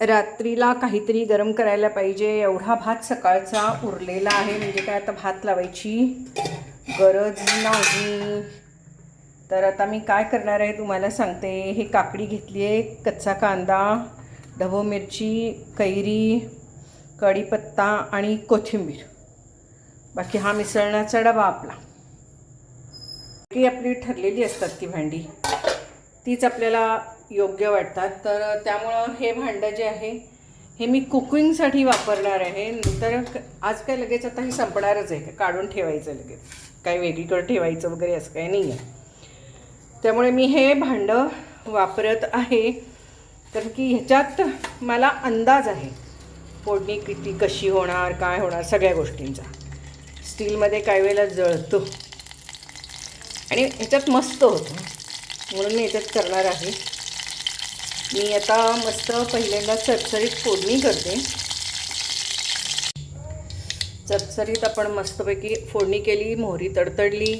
रात्रीला काहीतरी गरम करायला पाहिजे. एवढा भात सकाळचा उरलेला आहे. म्हणजे काय आता भात लावायची गरज नाही. तर आता मी काय करणार आहे तुम्हाला सांगते. हे काकडी घेतली आहे. कच्चा कांदा ढबू मिरची कैरी कढीपत्ता आणि कोथिंबीर. बाकी हा मिसळण्याचा डबा आपला. की आपली ठरलेली असतात ती भांडी. तीच आपल्याला योग्य वाटतात. तर त्यामुळं हे भांडं जे आहे हे मी कुकिंगसाठी वापरणार आहे. नंतर आज काय लगेच आता हे संपणारच आहे. काढून ठेवायचं लगेच. काही वेगळीकडे ठेवायचं वगैरे असं काही नाही आहे. त्यामुळे मी हे भांडं वापरत आहे. कारण की ह्याच्यात मला अंदाज आहे. फोडणी किती कशी होणार काय होणार सगळ्या गोष्टींचा. स्टीलमध्ये काही वेळेला जळतो. आणि ह्याच्यात मस्त होतं. म्हणून मी ह्याच्यात करणार आहे. मी आता मस्त पहिल्यांदा चरचरीत फोडणी करते. चरचरीत आपण मस्तपैकी फोडणी केली मोहरी तडतडली.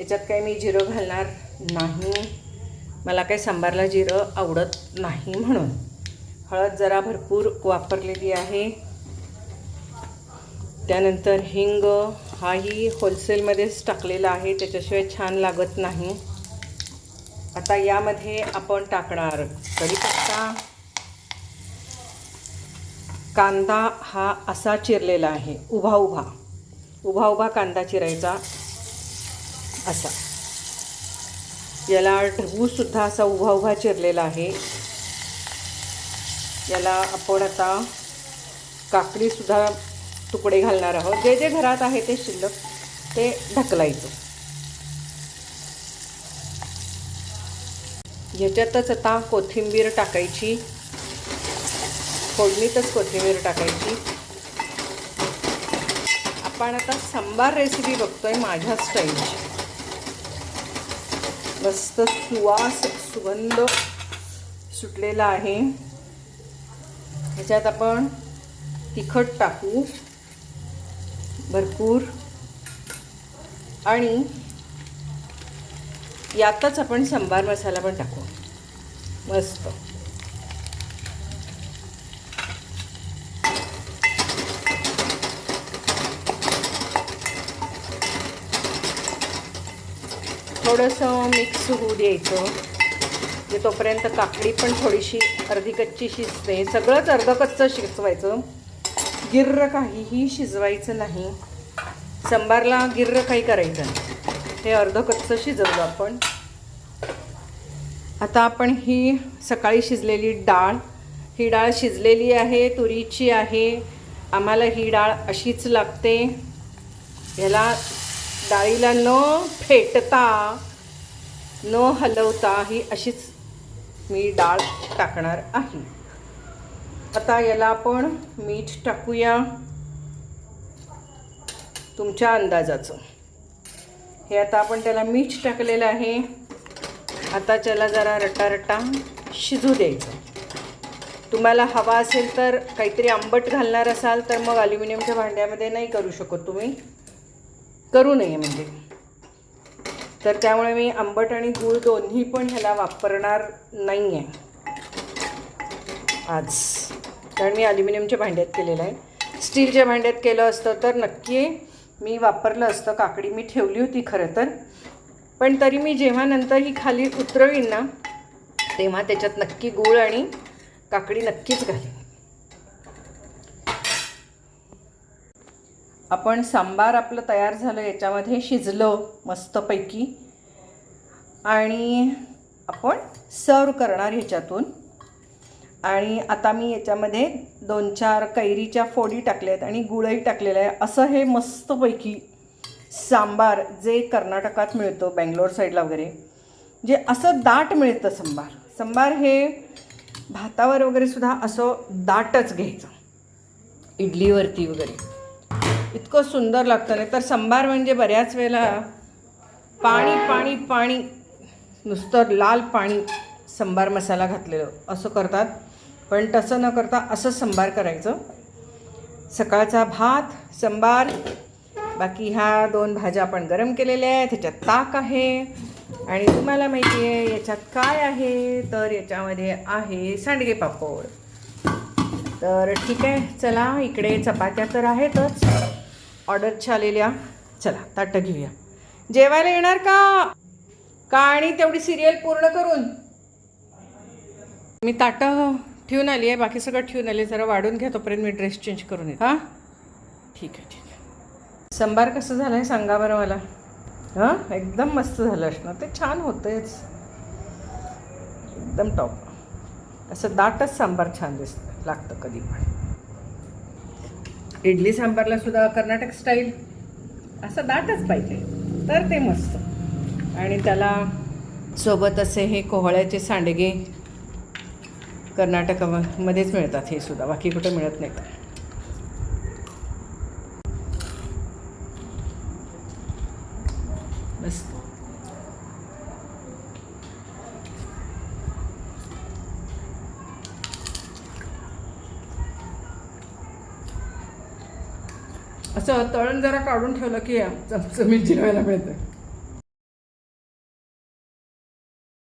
याच्यात काही मी जिरं घालणार नाही. मला काही सांबारला जिरं आवडत नाही म्हणून. हळद जरा भरपूर वापरलेली आहे. त्यानंतर हिंग हाही होलसेलमध्येच टाकलेला आहे त्याच्याशिवाय छान लागत नाही. आता यामध्ये आपण टाकणार कढीपत्ता. कांदा हा असा चिरलेला आहे उभा उभा. उभा उभा कांदा चिरायचा असा. याला ढबूसुद्धा असा उभा उभा चिरलेला आहे. याला आपण आता काकडीसुद्धा तुकडे घालणार आहोत. जे जे घरात आहे ते शिल्लक ते ढकलायचं. ह्याच्यातच आता कोथिंबीर टाकायची. फोडणीतच कोथिंबीर टाकायची. आपण आता सांबार रेसिपी बघतोय माझ्या स्टाईलची मस्त सुवास सुगंध सुटलेला आहे. ह्याच्यात आपण तिखट टाकू. भरपूर. आणि यातच आपण सांबार मसाला पण टाकू. मस्त. थोडंसं मिक्स होऊ द्यायचं. म्हणजे तोपर्यंत काकडी पण थोडीशी अर्धी कच्ची शिजते. सगळंच अर्ध कच्चं शिजवायचं. गिर्र काहीही शिजवायचं नाही. संबारला गिर्र काही करायचं नाही. हे अर्ध कच्चं शिजवलं आपण. आता आपण ही सकाळी शिजलेली डाळ ही डाळ शिजलेली आहे तुरीची आहे. आम्हाला ही डाळ अशीच लागते. ह्याला डाळीला न फेटता न हलवता ही अशीच मी डाळ टाकणार आहे. आता याला आपण मीठ टाकूया. तुमच्या अंदाजाचं. हे आता आपण त्याला मीठ टाकलेलं आहे. आता त्याला जरा रटारटा शिजू द्यायचं. तुम्हाला हवा असेल तर काहीतरी आंबट घालणार असाल तर मग अल्युमिनियमच्या भांड्यामध्ये नाही करू शकत तुम्ही. करू नये म्हणजे. तर त्यामुळे मी आंबट आणि गूळ दोन्ही पण ह्याला वापरणार नाही आहे आज. कारण मी अल्युमिनियमच्या भांड्यात केलेलं आहे. स्टीलच्या भांड्यात केलं असतं तर नक्की मी वापरलं असतं. काकडी मी ठेवली होती खरं तर. पण तरी मी जेव्हा नंतर ही खाली उतरवीन ना तेव्हा त्याच्यात नक्की गूळ आणि काकडी नक्कीच घालीन. आपण सांबार आपलं तयार झालं याच्यामध्ये शिजलं मस्तपैकी. आणि आपण सर्व करणार ह्याच्यातून. आणि आता मी याच्यामध्ये दोन चार कैरीच्या फोडी टाकल्या आहेत आणि गुळही टाकलेलं आहे. असं हे मस्तपैकी सांबार जे कर्नाटकात मिळतो बँगलोर साईडला वगैरे जे असं दाट मिळतं सांबार. संबार हे भातावर वगैरे सुद्धा असं दाटच घ्यायचं. इडलीवरती वगैरे. इतकं सुंदर लागतं नाही तर संबार म्हणजे बऱ्याच वेळेला पाणी पाणी पाणी नुसतं लाल पाणी सांबार मसाला घातलेलं असं करतात. पण तसं न करता असं सांबार करायचं. सकाळचा भात संबार बाकी ह्या दोन भाज्या आपण गरम केलेल्या आहेत ह्याच्यात ताक आहे. आणि तुम्हाला माहिती आहे याच्यात काय आहे? तर याच्यामध्ये आहे सांडगे पापड. तर ठीक आहे चला इकडे चपात्या तर आहेतच. ऑर्डरच्या आलेल्या चला ताटं घेऊया. जेवायला येणार का? का आणि तेवढी सिरियल पूर्ण करून? मी ताटं ठेवून आली आहे बाकी सगळं ठेवून आली आहे. जरा वाढून घ्या तोपर्यंत मी ड्रेस चेंज करून येते. हां? ठीक आहे ठीक संबार कसं झालं आहे सांगा बरं मला. हां? एकदम मस्त झालं असणार. ते छान होतेच एकदम टॉप असं दाटच सांबार छान दिसतं लागतं कधी पण. इडली सांबारला सुद्धा कर्नाटक स्टाईल असं दाटच पाहिजे. तर ते मस्त. आणि त्याला सोबत असे हे कोहळ्याचे सांडगे कर्नाटकामध्येच मिळतात. हे सुद्धा. बाकी कुठे मिळत नाहीत. असतो. असं तळण जरा काढून ठेवलं की चमचमीत जेवायला मिळतं.